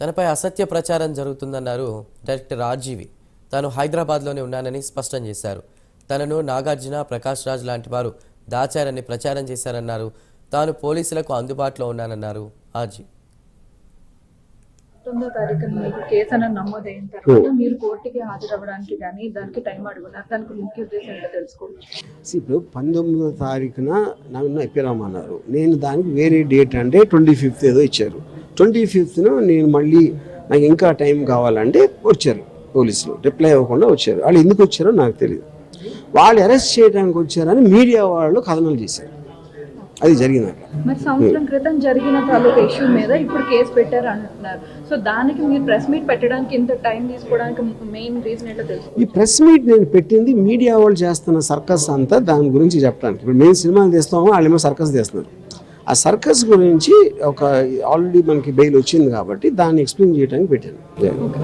తనపై అసత్య ప్రచారం జరుగుతుందన్నారు డైరెక్టర్ ఆర్జీవి తాను హైదరాబాద్లోనే ఉన్నానని స్పష్టం చేశారు. తనను నాగార్జున ప్రకాష్ రాజ్ లాంటి వారు దాచారని ప్రచారం చేశారన్నారు. తాను పోలీసులకు అందుబాటులో ఉన్నానన్నారు ఆర్జీ తొమ్మిదో తారీఖున మీకు కేసు అనేది నమోదైన తర్వాత మీరు కోర్టుకి హాజరవ్వడానికి కానీ దానికి టైం అడుగున్నారు దానికి ముఖ్య ఉద్దేశం ఏంటో తెలుసుకోవచ్చు. ఇప్పుడు పంతొమ్మిదో తారీఖున నన్ను ఎప్పిరమ్మన్నారు నేను దానికి వేరే డేట్ అంటే ట్వంటీ ఫిఫ్త్ ఏదో ఇచ్చారు. ట్వంటీ ఫిఫ్త్ను నేను మళ్ళీ నాకు ఇంకా టైం కావాలంటే వచ్చారు పోలీసులు. రిప్లై అవ్వకుండా వచ్చారు. వాళ్ళు ఎందుకు వచ్చారో నాకు తెలియదు వాళ్ళు అరెస్ట్ చేయడానికి వచ్చారని మీడియా వాళ్ళు కథనాలు చేశారు. అది జరిగింది. అట్లా మరి సంవత్సరం క్రితం జరిగిన తాలూకా ఇష్యూ మీద ఇప్పుడు కేసు పెట్టారు అంటున్నారు సో దానికి మీరు ప్రెస్ మీట్ పెట్టడానికి ఇంత టైం తీసుకోవడానికి మెయిన్ రీజన్ ఏంటో తెలుసు ఈ ప్రెస్ మీట్ నేను పెట్టింది మీడియా వాళ్ళు చేస్తున్న సర్కస్ అంతా దాని గురించి చెప్పడానికి. ఇప్పుడు మేము సినిమాలు తీస్తామో వాళ్ళేమో సర్కస్ చేస్తున్నారు ఆ సర్కస్ గురించి ఒక ఆల్రెడీ మనకి బెయిల్ వచ్చింది కాబట్టి దాన్ని ఎక్స్ప్లెయిన్ చేయడానికి పెట్టాను.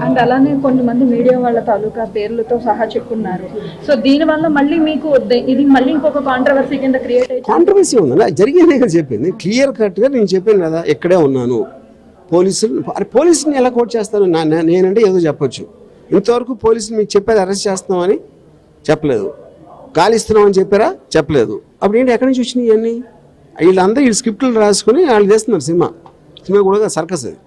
అండ్ అలానే కొంతమంది మీడియా వాళ్ళ తాలూకా పేర్లతో సహా చెప్పున్నారు. సో దీని వల్ల మళ్ళీ మీకు ఇది మళ్ళీ ఇంకొక కాంట్రవర్సీ కింద క్రియేట్ అయ్యి కాంట్రవర్సీ ఉందా జరిగిందే కదా చెప్పింది. క్లియర్ కట్గా నేను చెప్పాను కదా ఎక్కడే ఉన్నాను. పోలీసులు అరే పోలీసుని ఎలా కోట్ చేస్తాను? నేనంటే ఏదో చెప్పొచ్చు. ఇంతవరకు పోలీసులు మీకు చెప్పేది అరెస్ట్ చేస్తామని చెప్పలేదు. గాలిస్తున్నామని చెప్పారా? చెప్పలేదు. అప్పుడు ఏంటి? ఎక్కడి నుంచి వచ్చినాయి ఇవన్నీ? వీళ్ళందరూ ఈ స్క్రిప్ట్లు రాసుకుని వాళ్ళు చేస్తున్నారు సినిమా. సినిమా కూడా సర్కస్ అది.